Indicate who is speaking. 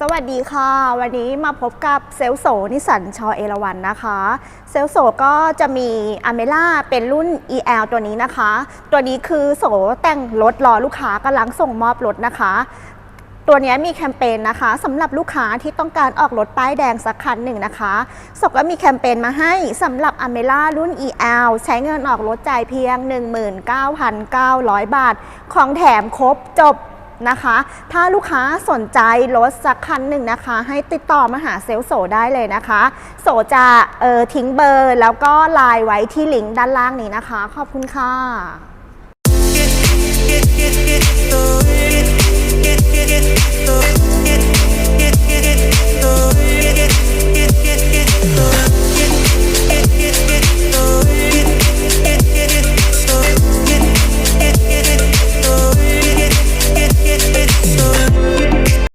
Speaker 1: สวัสดีค่ะ วันนี้มาพบกับเซลลโสนิสันชอเอราวันนะคะ เซลลโสก็จะมีอเมล่าเป็นรุ่น EL ตัวนี้นะคะ ตัวนี้คือโสแต่งรถรอลูกค้ากำลังส่งมอบรถนะคะ ตัวนี้มีแคมเปญนะคะสำหรับลูกค้าที่ต้องการออกรถป้ายแดงสักคันหนึ่งนะคะสกก็มีแคมเปญมาให้สำหรับอเมล่ารุ่น EL ใช้เงินออกรถจ่ายเพียง 19,900 บาท ของแถมครบจบ นะคะ ถ้าลูกค้าสนใจรถสักคันหนึ่งนะคะ ให้ติดต่อมาหาเซลลโสได้เลยนะคะ โสจะเออทิ้งเบอร์แล้วก็ไลน์ไว้ที่ลิงก์ด้านล่างนี้นะคะ ขอบคุณค่ะ